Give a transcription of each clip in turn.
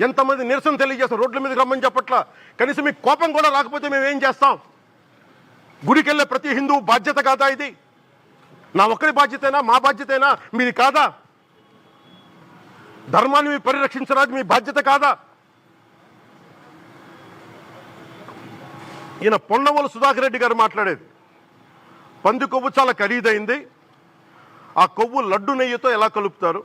ఎంతమంది నిరసన తెలియజేస్తారు రోడ్ల మీద రమ్మని చెప్పట్ల? కనీసం మీకు కోపం కూడా రాకపోతే మేము ఏం చేస్తాం? గుడికి వెళ్ళే ప్రతి హిందూ బాధ్యత కాదా ఇది? నా ఒక్కరి బాధ్యతేనా? మా బాధ్యతేనా? మీది కాదా? ధర్మాన్ని మీరు పరిరక్షించడానికి మీ బాధ్యత కాదా? ఈయన పొన్నవల సుధాకర్ రెడ్డి గారు మాట్లాడేది. పంది కొవ్వు చాలా ఖరీదైంది. ఆ కొవ్వు లడ్డు నెయ్యితో ఎలా కలుపుతారు?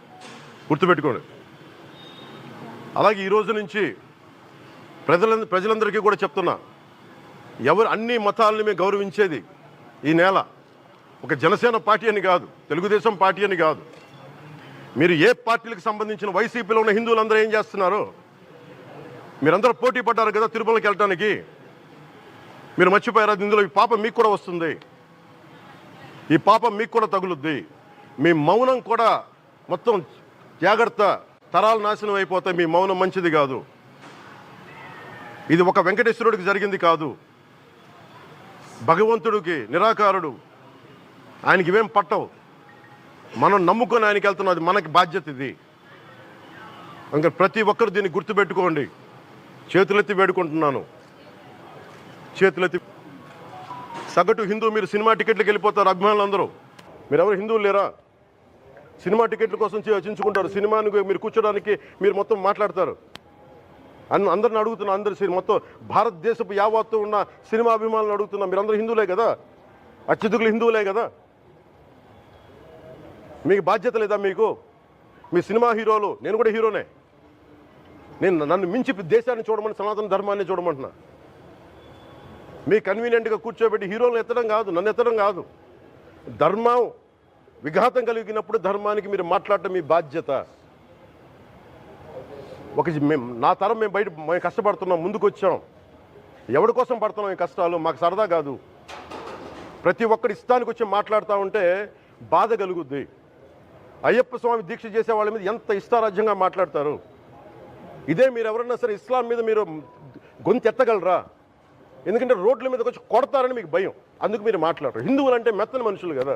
గుర్తుపెట్టుకోండి. అలాగే ఈ రోజు నుంచి ప్రజల ప్రజలందరికీ కూడా చెప్తున్నా ఎవరు అన్ని మతాలని మేము గౌరవించేది ఈ నేల ఒక జనసేన పార్టీ అని కాదు తెలుగుదేశం పార్టీ అని కాదు. మీరు ఏ పార్టీలకు సంబంధించిన వైసీపీలో ఉన్న హిందువులందరూ ఏం చేస్తున్నారు మీరందరూ పోటీ పడ్డారు కదా తిరుమలకి వెళ్ళడానికి మీరు మర్చిపోయారు? ఇందులో ఈ పాపం మీకు కూడా వస్తుంది. ఈ పాపం మీకు కూడా తగులుద్ది. మీ మౌనం కూడా మొత్తం జాగ్రత్త తరాలు నాశనం అయిపోతే మీ మౌనం మంచిది కాదు. ఇది ఒక వెంకటేశ్వరుడికి జరిగింది కాదు. భగవంతుడికి నిరాకారుడు. ఆయనకి ఇవేం పట్టవు. మనం నమ్ముకొని ఆయనకి వెళ్తున్నది మనకి బాధ్యత ఇది. ఇంకా ప్రతి ఒక్కరు దీన్ని గుర్తుపెట్టుకోండి. చేతులెత్తి వేడుకుంటున్నాను. చేతులెత్తి సగటు హిందూ మీరు సినిమా టికెట్లకు వెళ్ళిపోతారు అభిమానులు అందరూ మీరెవరు హిందువులు లేరా? సినిమా టికెట్ల కోసం చే- చించుకుంటారు. మీరు కూర్చోడానికి మీరు మొత్తం మాట్లాడతారు. అన్న అందరిని అడుగుతున్నా అందరు మొత్తం భారతదేశపు యావత్తు ఉన్న సినిమా అభిమానులు అడుగుతున్నా మీరు అందరూ హిందువులే కదా? అత్యధికులు హిందువులే కదా? మీకు బాధ్యత లేదా మీకు? మీ సినిమా హీరోలు నేను కూడా హీరోనే. నేను నన్ను మించి దేశాన్ని చూడమని సనాతన ధర్మాన్ని చూడమంటున్నా. మీ కన్వీనియంట్గా కూర్చోబెట్టి హీరోలను ఎత్తడం కాదు నన్ను ఎత్తడం కాదు. ధర్మం విఘాతం కలిగినప్పుడు ధర్మానికి మీరు మాట్లాడటం మీ బాధ్యత. ఒక మేము నా తరం మేము బయట మేము కష్టపడుతున్నాం ముందుకు వచ్చాం ఎవరి కోసం పడుతున్నాం ఈ కష్టాలు? మాకు సరదా కాదు. ప్రతి ఒక్కరి ఇష్టానికి వచ్చి మాట్లాడుతూ ఉంటే బాధ కలుగుద్ది. అయ్యప్ప స్వామి దీక్ష చేసే వాళ్ళ మీద ఎంత ఇష్టారాజ్యంగా మాట్లాడతారు? ఇదే మీరు ఎవరన్నా సరే ఇస్లాం మీద మీరు గొంతు ఎత్తగలరా? ఎందుకంటే రోడ్ల మీదకి వచ్చి కొడతారని మీకు భయం. అందుకు మీరు మాట్లాడరు. హిందువులు అంటే మెత్తని మనుషులు కదా.